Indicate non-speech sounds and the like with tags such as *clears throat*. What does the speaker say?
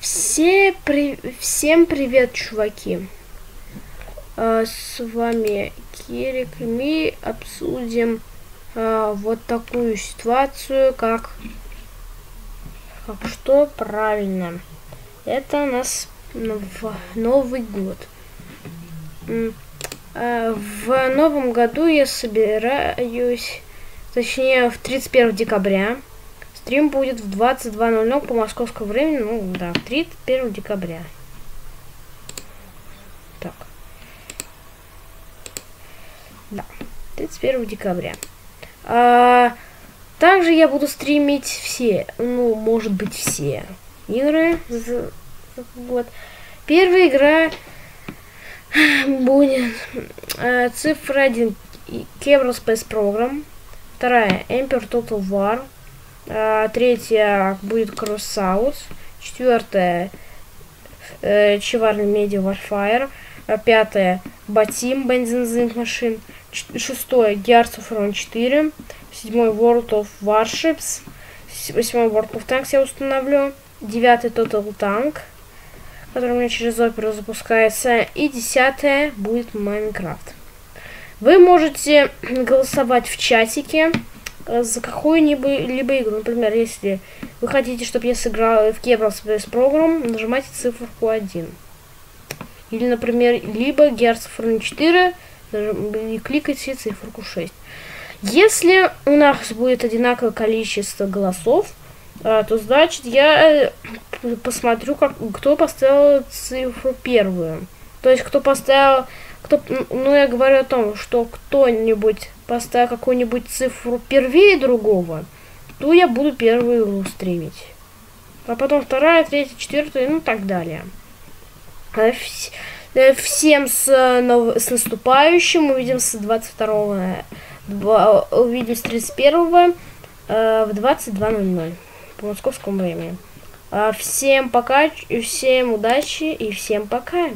Все при... Всем привет, чуваки! А, с вами Кирик, мы обсудим а, вот такую ситуацию, как... Как что правильно? Это у нас в Новый год. А, в новом году я собираюсь, точнее, в 31 декабря. Стрим будет в 22.00 по московскому времени, ну да, 31 декабря. Так. Да, 31 декабря. А, также я буду стримить все, ну, может быть, все игры год. Первая игра будет э, цифра 1 Kebra Space Program. Вторая Emperor Total War. Э, третья будет Crossout. Четвертая э, Чеварный Media Warfare. Э, пятая Батим Benzin Machine. Шестое Gears of War 4. Седьмой World of Warships. Восьмой World of Tanks я установлю. Девятый Total Tank который у меня через оперу запускается. И десятое будет Майнкрафт. Вы можете *clears throat* голосовать в чатике э, за какую-нибудь либо игру. Например, если вы хотите, чтобы я сыграл в Кебрал Space Program, нажимайте циферку 1. Или, например, либо Gears of 4 и кликайте циферку 6. Если у нас будет одинаковое количество голосов, а, то значит я э, посмотрю, как, кто поставил цифру первую. То есть, кто поставил... Кто, ну, я говорю о том, что кто-нибудь поставил какую-нибудь цифру первее другого, то я буду первую игру стримить. А потом вторая, третья, четвертая, ну так далее. А э, всем с, с наступающим. Увидимся 22 увидимся 31 э, в 22.00 по московскому времени. А, всем пока, всем удачи и всем пока.